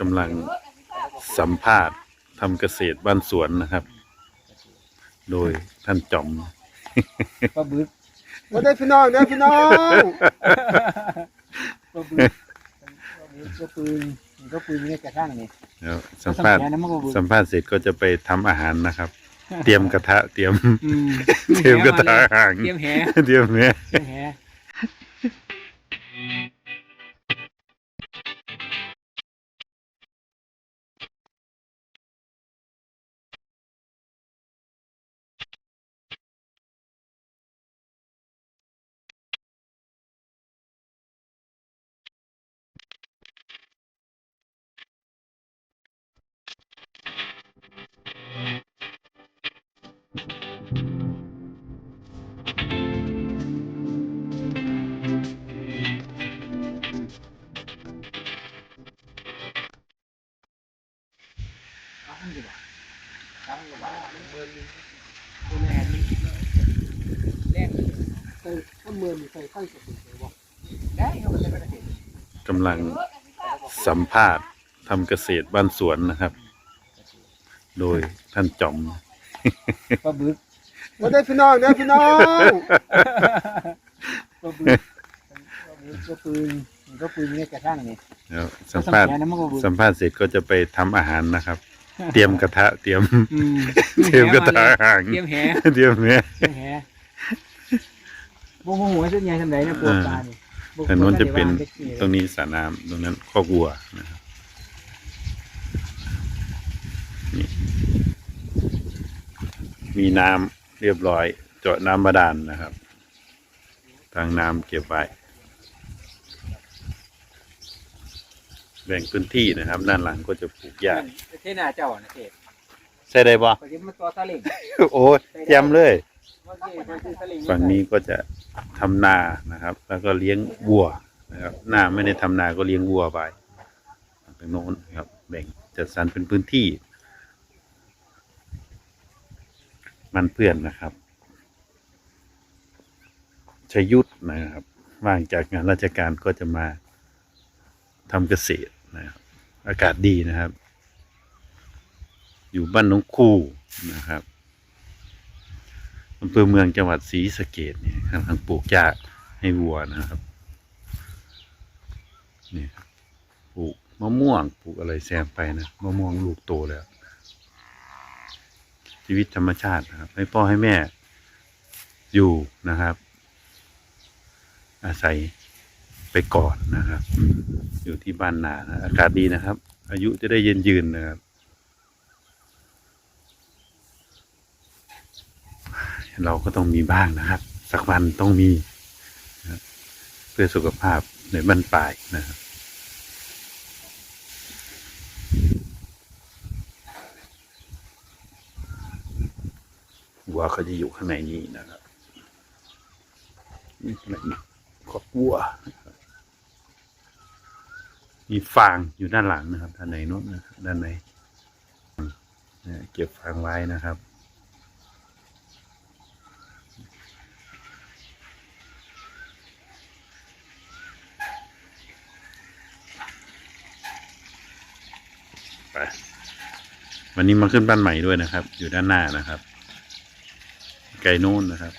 กำลังสัมภาษณ์ทำเกษตรบ้านสวนนะครับ โดยท่านจอมปลาบึกว่าได้พี่น้องเด้อพี่น้องปลาบึกก็ปืนก็ปืนนี่กระทั่งนี่แล้วสัมภาษณ์แขนน้ำมันก็บึกสัมภาษณ์เสร็จก็จะไปทำอาหารนะครับ เตรียมกระทะเตรียมอืมเตรียมกระทะห่างเตรียมแหเตรียมเนี้ยเตรียมแหถ้าเมืองใส่ไข่สุดเลยว่ะกำลังสัมภาษณ์ทำเกษตรบ้านสวนนะครับ โดยท่านจอม ปลาบึกว่าได้พี่น้องเด้อพี่น้องปลาบึกก็ปืนก็ปืนนี่กระทั่งนี่ แล้วสัมภาษณ์แขนน้ำมันก็บึกสัมภาษณ์เสร็จก็จะไปทำอาหารนะครับ เตรียมกระทะเตรียม อืมเตรียมกระทะห่าง เตรียมแหเตรียมเนี้ยเตรียมแหบ่ฮู้หัวเส้นใหญ่ทำไดนะปวดตานี่บ่ทางโน้นจะเป็นบ่ได้วางตรงนี้สระน้ำตรงนั้นคอกวัวนะครับนี่มีน้ำเรียบร้อย เจาะน้ำบาดาลนะครับ ทางน้ำเก็บไว้ แบ่งพื้นที่นะครับ ด้านหลังก็จะปลูกหญ้าเทหน้าเจ้านะเทศใช่ได้ปะพอดีมาต่อตะเล่งโอ้ยเตรียมเลยว่าเทพอดีตะเล่งฝั่งนี้ก็จะทำนานะครับ แล้วก็เลี้ยงวัวนะครับหน้าไม่ได้ทำนาก็เลี้ยงวัวไปตรงโน้นนะครับ แบ่งจัดสรรเป็นพื้นที่ มันเพื่อนนะครับชยุทธนะครับว่างจากงานราชการก็จะมา ทำเกษตรนะครับอากาศดีนะครับ อยู่บ้านน้องคู่นะครับอำเภอเมืองจังหวัดศรีสะเกดเนี่ยกำลังปลูกหญ้าให้วัวนะครับนี่ปลูกมะม่วงปลูกอะไรแซมไปนะมะม่วงลูกโตแล้ว ชีวิตธรรมชาตินะครับ ให้พ่อให้แม่อยู่นะครับ อาศัย ไปก่อนนะครับ อยู่ที่บ้านนานะอากาศดีนะครับ อายุจะได้เย็นยืนนะครับเราก็ต้องมีบ้างนะครับ สักวันต้องมีนะเพื่อสุขภาพในบรรปลายนะครับวัวเขาจะอยู่ข้างในนี้นะครับนี่อะไรขอบวัว มีฟางอยู่ด้านหลังนะครับด้านในโน้นนะด้านในเนี่ยเก็บฟางไว้นะครับไปวันนี้มาขึ้นบ้านใหม่ด้วยนะครับ อยู่ด้านหน้านะครับ ไกลโน้นนะครับ